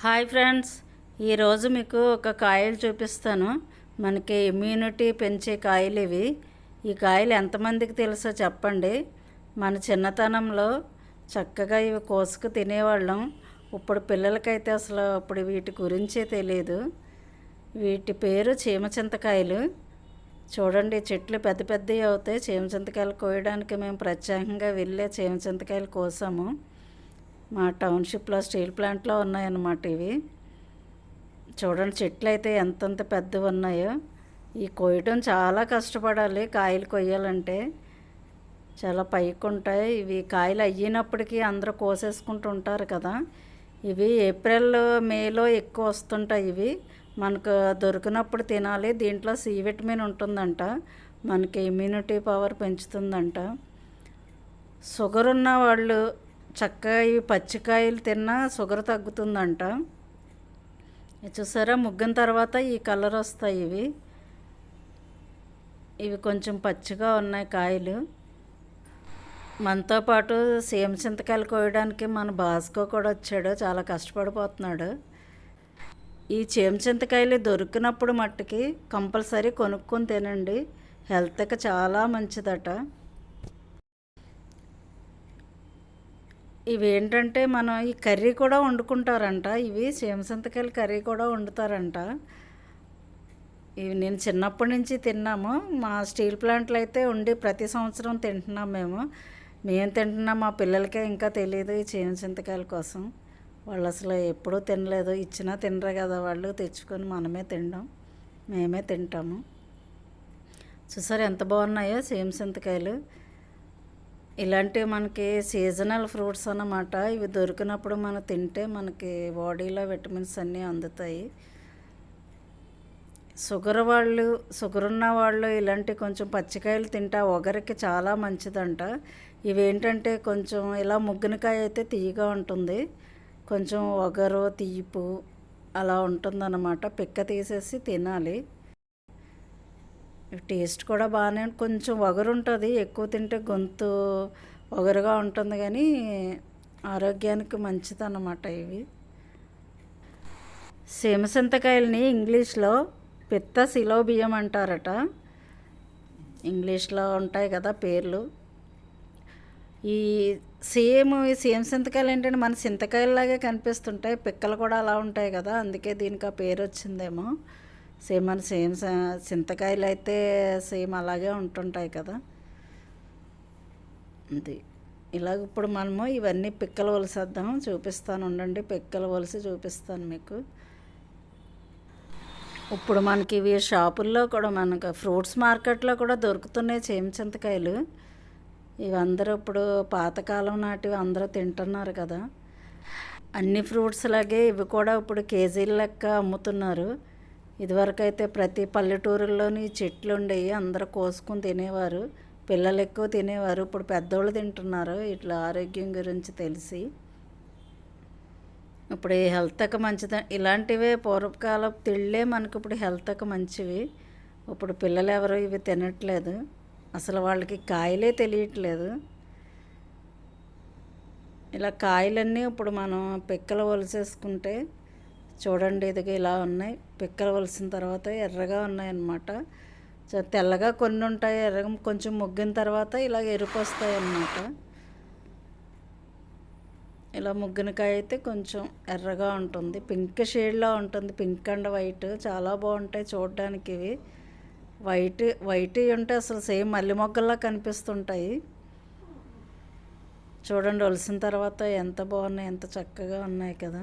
Hi friends ఈరోజు మీకు ఒక కాయలు చూపిస్తాను. మనకి ఇమ్యూనిటీ పెంచే కాయలు ఇవి. ఈ కాయలు ఎంతమందికి తెలుసో చెప్పండి. మన చిన్నతనంలో చక్కగా ఇవి కోసుకు తినేవాళ్ళం. ఇప్పుడు పిల్లలకైతే అసలు ఇప్పుడు వీటి గురించే తెలియదు వీటి పేరు చీమచింతకాయలు. చూడండి చెట్లు పెద్ద పెద్దవి అవుతాయి. చీమచింతకాయలు కోయడానికి మేము ప్రత్యేకంగా వెళ్ళే చీమచింతకాయలు కోసాము. మా టౌన్షిప్లో స్టీల్ ప్లాంట్లో ఉన్నాయన్నమాట ఇవి. చూడండి చెట్లు అయితే ఎంతంత పెద్దవి ఉన్నాయో. ఈ కొయ్యడం చాలా కష్టపడాలి కాయలు కొయ్యాలంటే. చాలా పైకి ఉంటాయి ఇవి కాయలు అయ్యినప్పటికీ అందరూ కోసేసుకుంటూ ఉంటారు కదా. ఇవి ఏప్రిల్ మేలో ఎక్కువ వస్తుంటాయి ఇవి. మనకు దొరికినప్పుడు తినాలి. దీంట్లో సి విటమిన్ ఉంటుందంట. మనకి ఇమ్యూనిటీ పవర్ పెంచుతుందంట. షుగర్ ఉన్న వాళ్ళు చక్కగా ఇవి పచ్చికాయలు తిన్నా షుగర్ తగ్గుతుందంట. ఇది చూసారా ముగ్గిన తర్వాత ఈ కలర్ వస్తాయి ఇవి. ఇవి కొంచెం పచ్చిగా ఉన్నాయి కాయలు. మనతో పాటు సీమ చింతకాయలు కోయడానికి మన భాస్కో కూడా వచ్చాడు చాలా కష్టపడిపోతున్నాడు. ఈ చీమ చింతకాయలు దొరికినప్పుడు మట్టుకి కంపల్సరీ కొనుక్కొని తినండి. హెల్త్కి చాలా మంచిదట. ఇవి ఏంటంటే మనం ఈ కర్రీ కూడా వండుకుంటారంట. ఇవి సీమసింతకాయలు కర్రీ కూడా వండుతారంట. ఇవి నేను చిన్నప్పటి నుంచి తిన్నాము. మా స్టీల్ ప్లాంట్లు అయితే ఉండి ప్రతి సంవత్సరం తింటున్నాం మేము. మేము తింటున్నాం మా పిల్లలకే ఇంకా తెలియదు ఈ చీమచింతకాయల కోసం. వాళ్ళు అసలు ఎప్పుడూ తినలేదు. ఇచ్చినా తినరు కదా వాళ్ళు. తెచ్చుకొని మనమే తినడం మేమే తింటాము. చూసారు ఎంత బాగున్నాయో సేమసింతకాయలు ఇలాంటి మనకి సీజనల్ ఫ్రూట్స్ అన్నమాట. ఇవి దొరికినప్పుడు మనం తింటే మనకి బాడీలో విటమిన్స్ అన్నీ అందుతాయి. షుగర్ వాళ్ళు షుగర్ ఉన్న వాళ్ళు ఇలాంటి కొంచెం పచ్చికాయలు తింటే ఒగరికి చాలా మంచిదంట. ఇవేంటంటే కొంచెం ఇలా ముగ్గునకాయ అయితే తీయగా ఉంటుంది. కొంచెం ఒగరు తీపు అలా ఉంటుందన్నమాట. పిక్క తీసేసి తినాలి. టేస్ట్ కూడా బాగానే కొంచెం ఒగరు ఉంటుంది. ఎక్కువ తింటే గొంతు వగరుగా ఉంటుంది కానీ ఆరోగ్యానికి మంచిదన్నమాట ఇవి. సీమసింతకాయలని ఇంగ్లీష్లో పిత్త శిలోబియ్యం అంటారట. ఇంగ్లీష్లో ఉంటాయి కదా పేర్లు. ఈ సేమ్ ఈ సేమ్ సింతకాయలు ఏంటంటే మన సింతకాయలలాగే కనిపిస్తుంటాయి. పిక్కలు కూడా అలా ఉంటాయి కదా అందుకే దీనికి ఆ పేరు వచ్చిందేమో. సేమ్ మన సేమ్ చింతకాయలు అయితే సేమ్ అలాగే ఉంటుంటాయి కదా. అది. ఇలాగ ఇప్పుడు మనము ఇవన్నీ పిక్కలు ఒలిసేద్దాం. చూపిస్తాను ఉండండి. పిక్కలు ఒలిసి చూపిస్తాను మీకు. ఇప్పుడు మనకి ఇవి షాపుల్లో కూడా మనకు ఫ్రూట్స్ మార్కెట్లో కూడా దొరుకుతున్నాయి చేమ చింతకాయలు. ఇవి అందరూ ఇప్పుడు పాతకాలం నాటివి అందరూ తింటున్నారు కదా. అన్ని ఫ్రూట్స్ లాగే ఇవి కూడా ఇప్పుడు కేజీల లెక్క అమ్ముతున్నారు. ఇదివరకు అయితే ప్రతి పల్లెటూరుల్లోని చెట్లు ఉండేవి అందరూ కోసుకుని తినేవారు. పిల్లలు ఎక్కువ తినేవారు. ఇప్పుడు పెద్దోళ్ళు తింటున్నారు. ఇట్లా ఆరోగ్యం గురించి తెలిసి. ఇప్పుడు ఈ హెల్త్కి మంచిది ఇలాంటివే పూర్వకాలపు తిళ్ళే మనకు ఇప్పుడు హెల్త్కి మంచివి. ఇప్పుడు పిల్లలు ఎవరు ఇవి తినట్లేదు. అసలు వాళ్ళకి కాయలే తెలియట్లేదు. ఇలా కాయలన్నీ ఇప్పుడు మనం పిక్కలు ఒలిసేసుకుంటే చూడండి ఇదిగా ఇలా ఉన్నాయి. పిక్కలు వలిసిన తర్వాత ఎర్రగా ఉన్నాయన్నమాట. తెల్లగా కొన్ని ఉంటాయి ఎర్రగా కొంచెం ముగ్గిన తర్వాత ఇలా ఎరుపు వస్తాయి అన్నమాట ఇలా ముగ్గినకాయ అయితే కొంచెం ఎర్రగా ఉంటుంది. పింక్ షేడ్లో ఉంటుంది. పింక్ అండ్ వైట్ చాలా బాగుంటాయి చూడడానికి ఇవి. వైట్ వైట్ ఉంటే అసలు సేమ్ మల్లి మొగ్గల్లా కనిపిస్తుంటాయి. చూడండి వలిసిన తర్వాత ఎంత బాగున్నాయి ఎంత చక్కగా ఉన్నాయి కదా.